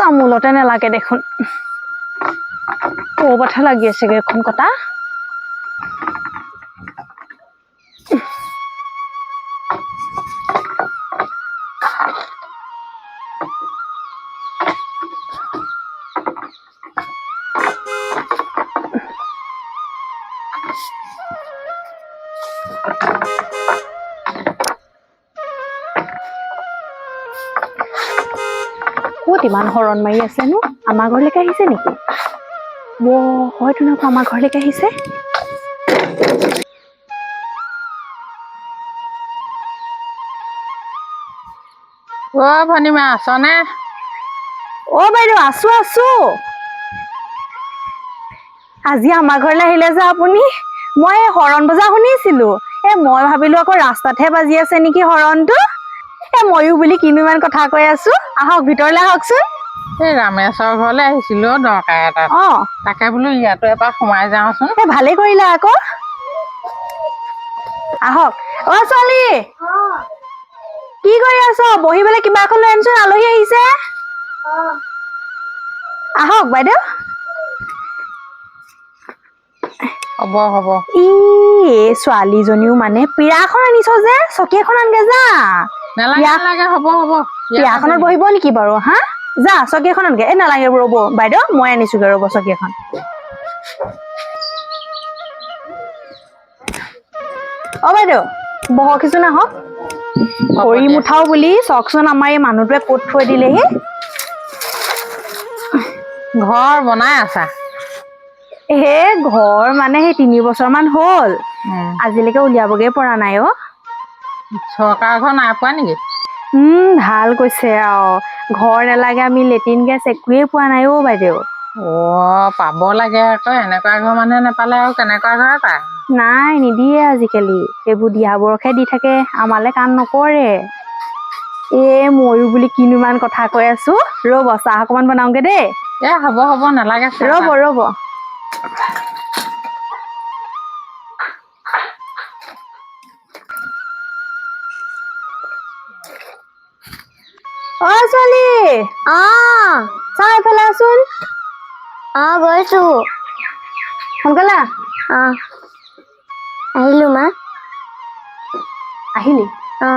তামোলতে নেলাগে দেখোন। ক'ৰবাতহে লাগি আছেগৈ এখন কটা ক'ত ইমান হৰণ মাৰি আছেনো? আমাৰ ঘৰলৈকে আহিছে নেকি? ব হয়তো নকওঁ আমাৰ ঘৰলৈকে আহিছে। অ ভনীমা আছনে? অ বাইদেউ আছো আছো। আজি আমাৰ ঘৰলৈ আহিলে যে আপুনি? মই এই হৰণ বজা শুনিছিলো। এ মই ভাবিলো আকৌ ৰাস্তাতহে বাজি আছে নেকি হৰণটো? ময়ো বুলি কিনো ইমান কথা কৈ আছো? আহক ভিতৰলৈ আহকচোন। এই ৰামেশ্বৰ ঘৰলৈ আহিছিলো দৰকাৰ এটাত অ। তাকে বোলো ইয়াতো এপাক সোমাই যাওঁচোন। এ ভালেই কৰিলা আকৌ। আহক। অ ছোৱালী। কি কৰি আছ? বহিবলৈ কিবা এখন লৈ আনচোন আলহী আহিছে। আহক বাইদেউ। হ'ব হ'ব। ই এই ছোৱালীজনীও মানে পীড়াখন আনিছ যে চকী এখন আনগে যা। নালাগে ইয়াত- নালাগে হ'ব হ'ব। আছে। বহিব নেকি বাৰু হা? যা চকী এখন আনগে এ নালাগে ৰ'ব। বাইদেউ মই আনিছোগে ৰ'ব চকী এখন অ বাইদেউ বহকচোন আহক খৰি দিয়া। মুঠাও বুলি চাওকচোন আমাৰ এই মানুহটোৱে ক'ত থৈ দিলেহি। ঘৰ বনাই আছা? হে ঘৰ মানে সেই তিনি বছৰ মান হ'ল আজিলৈকে উলিয়াবগে পৰা নাই অ। চৰকাৰ ঘৰ নাই পোৱা নেকি? ভাল কৈছে আৰু ঘৰ নালাগে আমি লেট্ৰিন গেছ একোৱেই পোৱা নাই অ বাইদেউ। অ পাব লাগে আকৌ এনেকুৱা ঘৰ মানুহে নাপালে আৰু কেনেকুৱা ঘৰে পায়? নাই নিদিয়ে আজিকালি। সেইবোৰ দিয়াবোৰকহে দি থাকে আমালে কাম নকৰে। এ ময়ো বুলি কিনো ইমান কথা কৈ আছো। ৰ'ব চাহ অকমান বনাওগে দেই। এ হ'ব হ'ব নালাগে ৰ'ব। ৰ'ব। অ ছোৱালী অ এইফালে আছোন অ গৈছো সোনকালে আহ। অ আহিলো মা আহিলি অ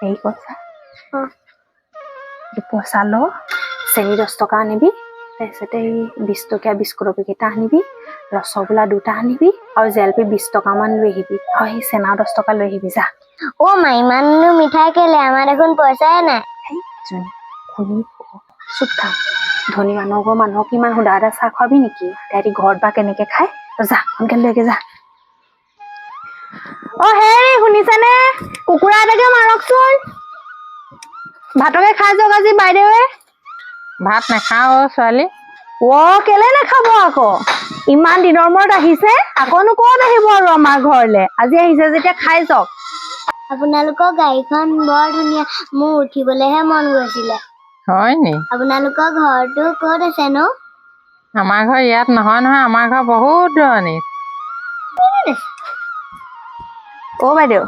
হেৰি অ। পইচা ল চেনি দহ টকা আনিবি তাৰপিছতে এই বিছ টকীয়া বিস্কুটৰ পেকেট এটা আনিবি ৰসগোল্লা দুটা আনিবি আৰু জেলপি বিছ টকামান লৈ আহিবি আৰু সেই চেনা দহ টকা লৈ আহিবি যা অ মা ইমাননো মিঠাই কেলে? আমাৰ দেখোন পইচাই নাই। চুপ থাক। ধনী মানুহৰ ঘৰ মানুহক ইমান সুদা সুদা চাহ খুৱাবি নেকি? তাহাঁতি ঘৰত বা কেনেকে খায়? তই যা সোনকালে লৈকে যা। অ হেৰি শুনিছেনে? কুকুৰা এটাকে মাৰকচোন। ভাতকে খাই যাওক আজি বাইদেৱে। ভাত নাখাওঁ অ ছোৱালী। অ কেলে নাখাব আকৌ? ইমান দিনৰ মূৰত আহিছে। আকৌনো ক'ত আহিব আৰু আমাৰ ঘৰলে? আজি আহিছে যেতিয়া খাই যাওক। আপোনালোকৰ গাড়ীখন বৰ ধুনীয়া। মোৰ উঠিবলেহে মন গৈছিলে। হয় নি? আপোনালোকৰ ঘৰটো ক'ত আছে নো? আমাৰ ঘৰ ইয়াত নহয় নহয় আমাৰ ঘৰ বহুত দূৰণিত অ বাইদেউ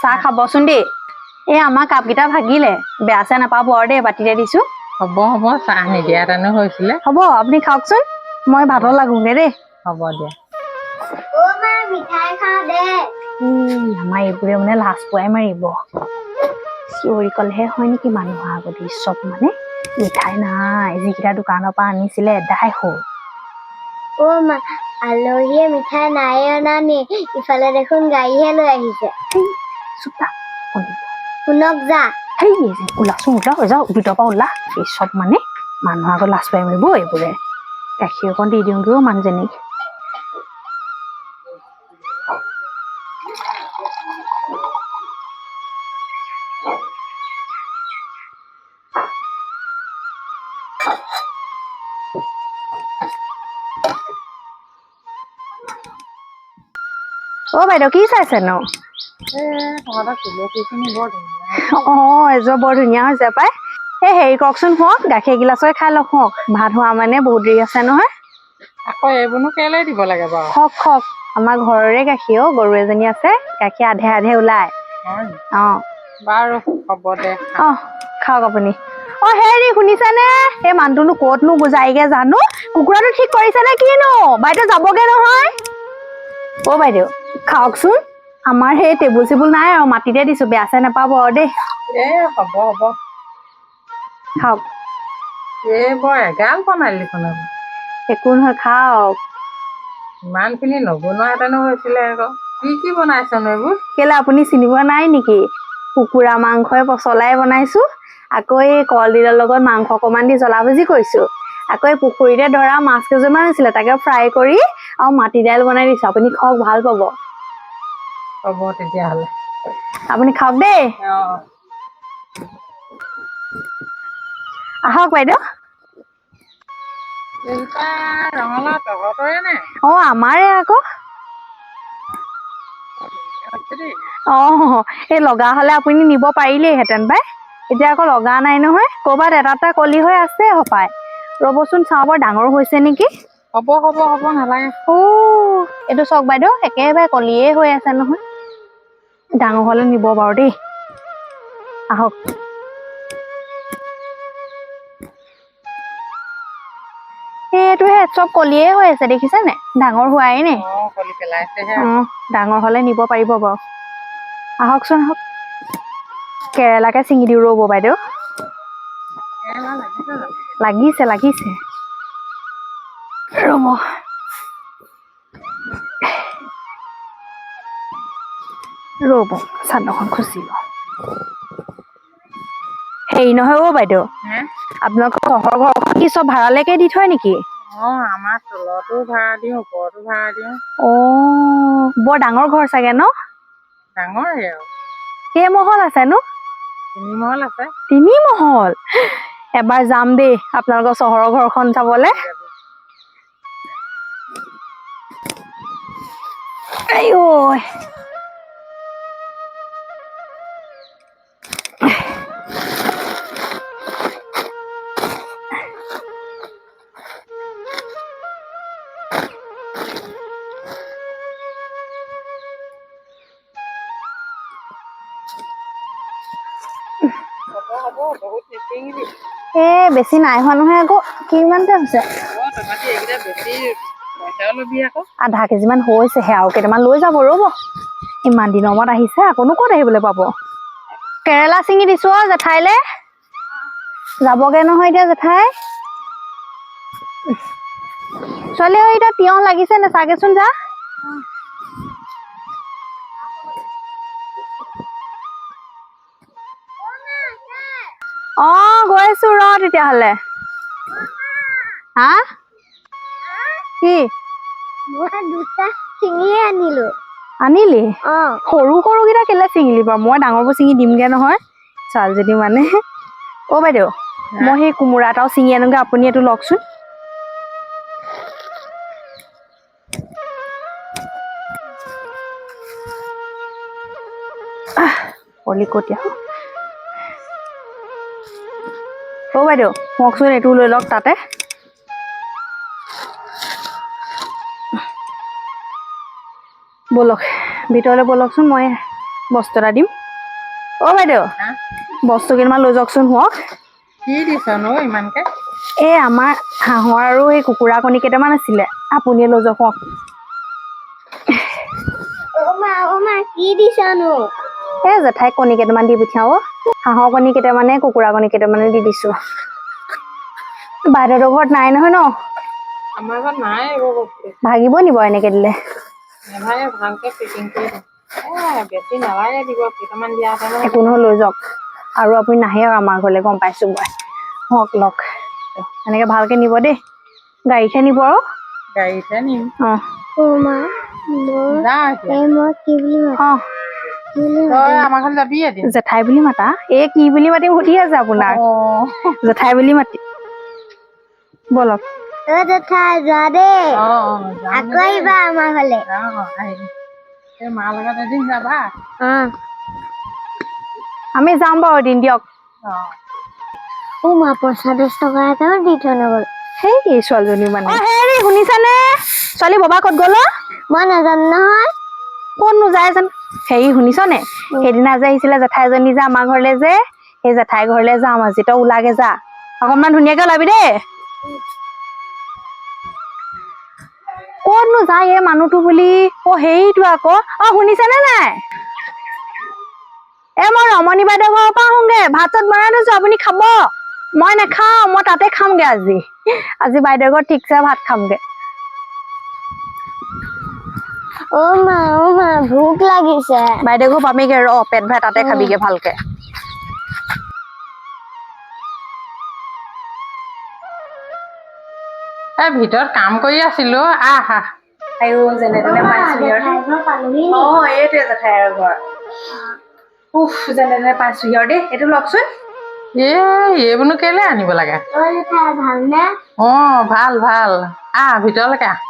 চাহ খাবচোন দেই। এই আমাৰ কাপকেইটা ভাগিলে বেয়া চেয়া নাপাব আৰু দেই বাতিতে দিছো। হ'ব হ'ব চাহ নিদিয়াতেনো হৈছিলে। হ'ব আপুনি খাওকচোন মই ভাতত লাগোগে দেই। হ'ব দিয়া। অ মা মিঠাই খাওঁ দে। উম, আমাৰ এইবোৰে মানে লাজ পোৱাই মাৰিব। চিঞৰি ক'লেহে হয় নেকি মানুহৰ আগত চব মানে? মিঠাই নাই যিকেইটা দোকানৰ পৰা আনিছিলে এদাই হ'ল। অ মা আলহীয়ে মিঠাই নাই অনা নি ইফালে দেখোন গাড়ীহে লৈ আহিছে। শুনক যা। যে ওলাচোন ওলা হৈ যাও ভিতৰৰ পৰা ওলা। এই চব মানে মানুহৰ আগত লাজ পাই মাৰিব এইবোৰে। গাখীৰ অকণ দি দিওঁগৈ মানুহজনীক। অ' বাইদেউ কি চাইছেনো? বৰ ধুনীয়া। অ এযোৰ বৰ ধুনীয়া হৈছে পাই। এই হেৰি কওকচোন শুৱক গাখীৰ এগিলাচকে খাই লওক শুৱক। ভাত হোৱা মানে বহুত দেৰি আছে নহয়। আকৌ এইবোৰনো কেলে দিব লাগে বাৰু? খওক খওক আমাৰ ঘৰৰে গাখীৰ অ গৰু এজনী আছে। গাখীৰ আধে আধে নি? অ। বাৰু হ'ব দে। অঁ খাওক আপুনি। অঁ হেৰি শুনিছানে? এই মানুহটোনো ক'তনো যায়গে জানো? কুকুৰাটো ঠিক কৰিছেনে কিনো? বাইদেউ যাবগে নহয়। অ' বাইদেউ। খাওকচোন। আমাৰ সেই টেবুল চেবুল নাই আৰু মাটিতে দিছোঁ বেয়া চেয়া নাপাব আৰু দেই। হ'ব হ'ব। খাওক। এই বৰ এগাল দেখোন আকৌ। একো নহয় খাওক। ইমানখিনি নবনোৱাহেঁতেনো হৈছিলে আকৌ। কি কি বনাইছনো এইবোৰ? কেলে আপুনি চিনিব নাই নেকি? কুকুৰা মাংসই পচলাই বনাইছোঁ আকৌ এই কলডিলৰ লগত মাংস অকণমান দি জ্বলা ভাজি কৰিছোঁ। আকৌ এই পুখুৰীতে ধৰা মাছ কেইযোৰমান আছিলে তাকে ফ্ৰাই কৰি আৰু মাটি দাইল বনাই দিছোঁ। আপুনি খাওক ভাল পাব। হ'ব তেতিয়াহ'লে। আপুনি খাওক দেই। আহক বাইদেউ। অঁ আমাৰে আকৌ। অঁ এই লগা হ'লে আপুনি নিব পাৰিলেইহেঁতেন পাই। এতিয়া আকৌ লগা নাই নহয়। ক'ৰবাত এটা এটা কলি হৈ আছে হপায় ৰ'বচোন চাওঁ বৰ ডাঙৰ হৈছে নেকি। হ'ব হ'ব হ'ব নালাগে। অ' এইটো চাওক বাইদেউ। একেবাৰে কলিয়ে হৈ আছে নহয়। ডাঙৰ হ'লে নিব বাৰু দেই। আহক। এইটোহে চব কলিয়ে হৈ আছে দেখিছেনে ডাঙৰ হোৱাই অঁ অঁ ডাঙৰ হ'লে নিব পাৰিব বাৰু। আহকচোন আহক। কেৰেলাকে ছিঙি দিওঁ ৰ'ব বাইদেউ? লাগিছে লাগিছে। ৰ'ব। ৰ'ব চাদৰখন খুচি লওঁ হেৰি নহয় অ' বাইদেউ। আপোনালোকৰ ঘৰৰ ঘৰখন কি চব ভাড়ালৈকে দি থয় নেকি? অঁ আমাৰ তলতো ভাড়া দিওঁ ওপৰতো ভাড়া দিওঁ। অঁ বৰ ডাঙৰ ঘৰ চাগে ন? ডাঙৰে আৰু। কেইমহল আছেনো তিনি মহল আছে। তিনি মহল এবাৰ যাম দেই আপোনালোকৰ চহৰৰ ঘৰখন চাবলে। আইঐ। বেছি নাই হোৱা নহয় আকৌ কিমানটা হৈছে? আধা কেজিমান হৈছেহে আৰু কেইটামান লৈ যাব ৰ'ব। ইমান দিনৰ মূৰত আহিছে আকৌনো ক'ত আহিবলৈ পাব? কেৰেলা ছিঙি দিছোঁ আৰু জেঠাইলে। যাবগে নহয় এতিয়া জেঠাই। ছোৱালী এতিয়া তিয়ঁহ লাগিছে নে চাগেচোন যা। অঁ গৈ আছো ৰ তেতিয়াহ'লে। হা? কি? আনিলো। সৰু সৰুকেইটা কেলে ছিঙিলি বাৰু? মই ডাঙৰবোৰ ছিঙি দিমগে নহয় ছোৱালীজনী মানে। অ' বাইদেউ মই সেই কোমোৰা এটাও ছিঙি আনোগে আপুনি এইটো লওকচোন। আহ, কলিকটীয়া অ' বাইদেউ কওকচোন এইটো লৈ লওক তাতে। ব'লক ভিতৰলৈ ব'লকচোন মই বস্তু এটা দিম। অ' বাইদেউ বস্তু কেইটামান লৈ যাওকচোন হোৱক কি দিছনো ইমানকে? এই আমাৰ হাঁহৰ আৰু এই কুকুৰা কণী কেইটামান আছিলে আপুনিয়ে লৈ যাওক এই জেঠাইক কণী কেইটামান দি পঠিয়াও। হাঁহৰ কণী কেইটামানে কুকুৰা কণী কেইটামানে দি দিছোঁ। বাইদেউহঁতৰ ঘৰত নাই নহয় ন? ভাগিব নি বাৰু এনেকৈ দিলে। একো নহয় লৈ যাওক। আৰু আপুনি নাহে আৰু আমাৰ ঘৰলৈ গম পাইছোঁ মই। হওক লওক। এনেকৈ ভালকৈ নিব দেই। গাড়ীতহে নিব আৰু গাড়ীতহে নিম। অঁ। জেঠাই বুলি মাতা? এই কি বুলি মাতিম সুধি আছে আপোনাক? জেঠাই বুলি মাতি। ব'লক। জেঠাই যোৱা দেই। আকৌ আহিবা আমাৰ ঘৰলে। আমি যাম বাৰু এদিন দিয়ক। অঁ। মা পইচা দহ টকা এটাও দি থৈ নগ'ল। সেই এই ছোৱালীজনী মানে। হেৰি শুনিছানে? ছোৱালী ববা ক'ত গ'ল? মই নাজানো নহয়। ক'তনো যায় জানো? হেৰি শুনিছনে সেইদিনা যে আহিছিলে জেঠাই এজনী যে আমাৰ ঘৰলে যে সেই জেঠাই ঘৰলে যাম আজি তই ওলাগে যা। অকনমান ধুনীয়াকে ওলাবি দেই। ক'তনো যায় এই মানুহটো বুলি? অ হেৰিটো আকৌ। অ শুনিছেনে নাই? এ মই ৰমণী বাইদেউ ঘৰৰ পৰা আহোংগে। ভাত চাত বনাই থৈছো আপুনি খাব। মই নাখাওঁ মই তাতে খামগে আজি। আজি বাইদেউ ঘৰত ঠিকছে ভাত খামগে। অ মা অ মা ভোক লাগিছে। বাইদেউ ঘৰ পামিগে ৰ পেট ভৰাই তাতে খাবিগে ভালকে। এই ভিতৰত কাম কৰি আছিলো আহ আহ। আইও যেনে তেনে পাইছোহি আৰু। অ এইটোৱে জেঠাই আৰু ঘৰ। উফ যেনে তেনে পাইছোহি আৰু দেই। এইটো লওকচোন। এ এইবোৰনো কেলে আনিব লাগে? অ ভালো ভালো। আহ ভিতৰলৈকে আহ।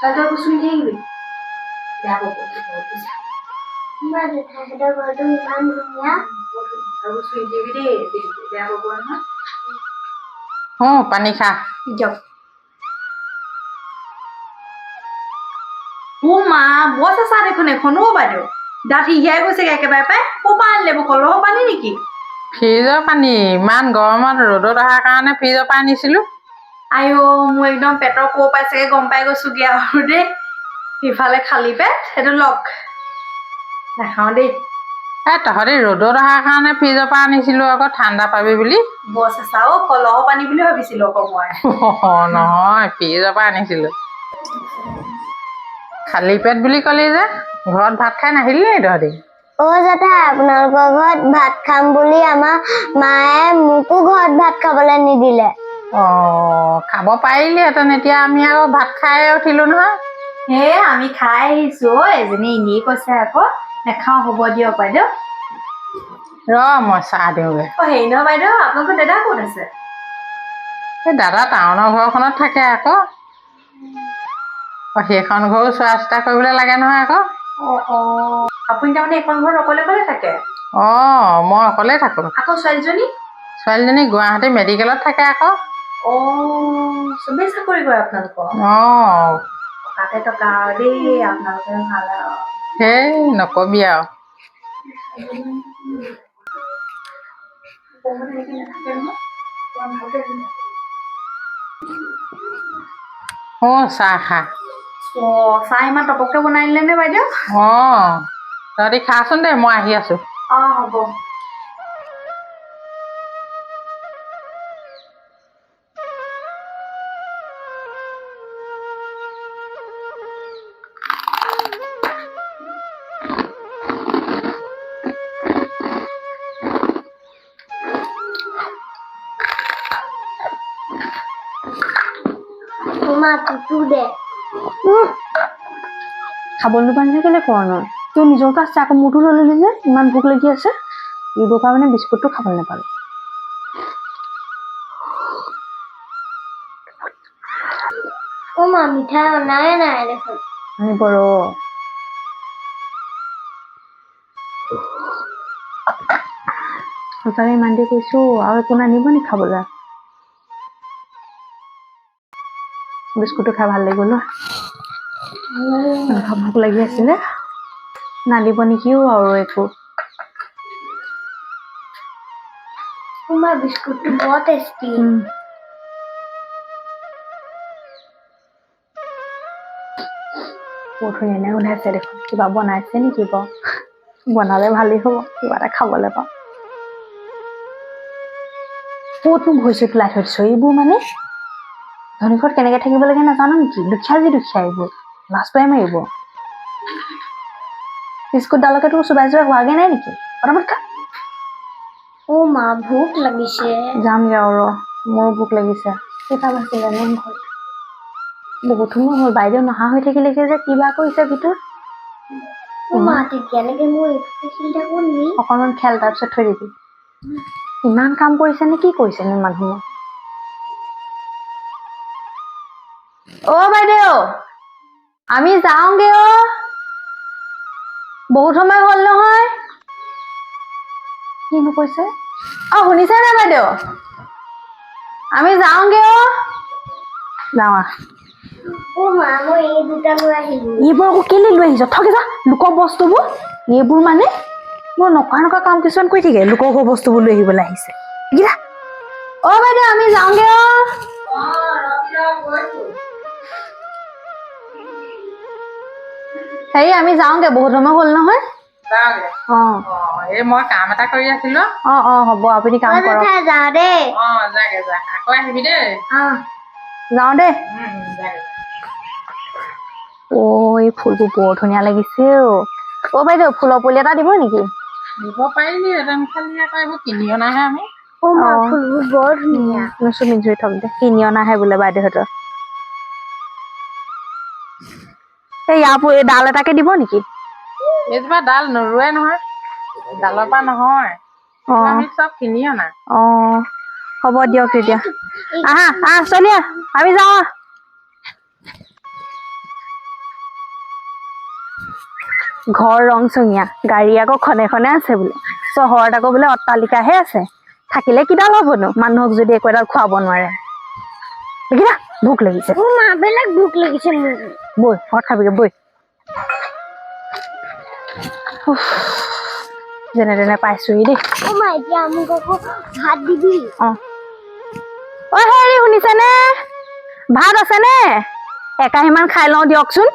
তই কুচুমি থাকিবি তোমাৰ জেঠাইহঁতৰ ঘৰটো ইমান ধুনীয়া অ পানী খা দিয়ক ও মা বৰ চেঁচা দেখোন এখন অ' বাইদেউ দাঁত সিহিয়াই গৈছেগে একেবাৰে পাই ক'ৰ পৰা আনিলে মোক কলহৰ পানী নেকি ফ্ৰিজৰ পানী ইমান গৰমত ৰ'দত অহাৰ কাৰণে ফ্ৰিজৰ পৰা আনিছিলো আইঅ মোৰ একদম পেটৰ ক'ৰ পাইছেগে গম পাই গৈছোগে আৰু দেই। সিফালে খালী পেট সেইটো লওক নাখাওঁ দেই। এ তহঁতি ৰ'দত অহাৰ কাৰণে ফ্ৰিজৰ পৰা আনিছিলো আকৌ ঠাণ্ডা পাবি বুলি। বৰ চেঁচা অ' কলহৰ পানী বুলি ভাবিছিলো আকৌ মই। নহয় ফ্ৰিজৰ পৰা আনিছিলো। খালী পেট বুলি ক'লি যে ঘৰত ভাত খাই নাহিলি নি তহঁতি? অ জেঠাই আপোনালোকৰ ঘৰত ভাত খাম বুলি আমাৰ মায়ে মোকো ঘৰত ভাত খাবলৈ নিদিলে। অ খাব পাৰিলিহেঁতেন। এতিয়া আমি আকৌ ভাত খাই উঠিলো নহয়। হে আমি খাই আহিছো অ' এজনী এনেই কৈছে আকৌ নাখাওঁ হ'ব দিয়ক বাইদেউ। ৰ মই চাহ দিওঁগৈ। অ' হেৰি নহয় বাইদেউ আপোনালোকৰ দাদা ক'ত আছে? এই দাদা টাউনৰ ঘৰখনত থাকে আকৌ। অ, সেইখন ঘৰো চোৱা চিতা কৰিবলৈ লাগে নহয় আকৌ। অ' অ' আপুনি তাৰমানে এইখন ঘৰত অকলে অকলে থাকে? অ মই অকলেই থাকোঁ। আকৌ ছোৱালীজনী? ছোৱালীজনী গুৱাহাটী মেডিকেলত থাকে আকৌ। অ চবেই চাকৰি কৰে আপোনালোকৰ অ টকাতে টকা আৰু দেই আপোনালোকে ভাল। আৰু সেই নকবি আৰু অ চাহ খা অ চাহ ইমান টপককে বনাই দিলে নে বাইদেউ? অ তহঁতি খাচোন দেই মই আহি আছো। অ হ'ব। খাবলৈ পানী কেলে কৰা নাই? তোৰ নিজৰ কাছে আকৌ মোৰতো লৈ ল'লি যে ইমান ভোক লাগি আছে পৰা মানে বিস্কুটটো খাবলৈ নাপালোঁ। মিঠাই অনাই নাই দেখোন। আনিব ৰ সঁচাকে ইমান দেৰি কৈছো আৰু একো নানিব নি খাবলৈ? বিস্কুটটো খাই ভালো লাগি গ'ল ন ভোক লাগি আছিলে নানিব নেকিও আৰু একো? তোমাৰ বিস্কুটটো বৰ টেষ্টি বহুত ধুনীয়া গোন্ধাইছে দেখোন। কিবা বনাইছে নেকি বাৰু? বনালে ভালেই হ'ব কিবা এটা খাবলৈ পাওঁ। ক'তনো ভৰি চৰি পেলাই থৈ দিছ এইবোৰ মানে? ধনী ঘৰত কেনেকে থাকিব লাগে নাজানো নেকি? দুখীয়া যি দুখীয়া এইবোৰ লাজ পাই মাৰিব বিস্কুটডালকে তোৰ চোবাই চোবাই হোৱাগে নাই নেকি? পটাপট খা। অ মা ভোক লাগিছে। যামগে আৰু মোৰো ভোক লাগিছে। কেইটা বাজিলে নে ঘৰত? বহুত সময় হ'ল বাইদেউ নহা হৈ থাকিলেগে যে কিবা কৰিছে ভিতৰত? অকণমান খেল তাৰপিছত থৈ দিবি। ইমান কাম কৰিছে নে কি কৰিছে নে মানুহ অ বাইদেউ আমি যাওঁগে অ বহুত সময় হ'ল নহয়। কিনো কৈছে? অ শুনিছে নে বাইদেউ? আমি যাওঁগে অ যাওঁ আহ। এইবোৰ আকৌ কেলে লৈ আহিছ? থকে যা লোকৰ বস্তুবোৰ। এইবোৰ মানে মই নকৰা নকৰা কাম কিছুমান কৰি থাকে। লোকৰ ঘৰ বস্তুবোৰ লৈ আহিবলৈ আহিছে। অ বাইদেউ আমি যাওঁগে অ হেৰি আমি যাওঁগে বহুত সময় হ'ল নহয়। যাওঁগে। অ। অ এই মই কাম এটা কৰি আছিলো। অ অ হ'ব আপুনি কাম অ' কৰক। জেঠাই যাওঁ দেই। অ যাগে যা। আকৌ আহিবি দেই। অ' যাওঁ দেই। উম, উম, যাগে। অ এই ফুলবোৰ বৰ ধুনীয়া লাগিছে অ। অ বাইদেউ ফুলৰ পুলি এটা দিব নেকি? দিব পাৰিলি হেঁতেন খালি আকৌ এইবোৰ কিনি অনাহে আমি। অ' মা অ'। ফুলবোৰ বৰ ধুনীয়া। চুমি ধুই থম দে কিনি অনাহে বোলে বাইদেউহঁতৰ। এই ইয়াৰ এই ডাল এটাকে দিব নেকি? এইজোপা ডাল নৰুৱে নহয় ডালৰ পৰা নহয়। আমি চব কিনি অনা। অ হ'ব দিয়ক তেতিয়া। আহা আহ চলি আহ আমি যাওঁ। ঘৰ ৰং চঙীয়া গাড়ী আকৌ খনে খনে আছে বোলে। চহৰত আকৌ বোলে অট্টালিকাহে আছে। থাকিলে কিডাল হ'বনো মানুহক যদি একো এডাল খুৱাব নোৱাৰে। ভোক লাগিছে। বেলেগ ভোক লাগিছে মোৰ। বৈ ঘৰত খাবিগে বৈ যেনে তেনে পাইছোহি দেই ভাত দিবি? অ। অ হেৰি শুনিছেনে? ভাত আছেনে? একাহীমান খাই লওঁ দিয়কচোন।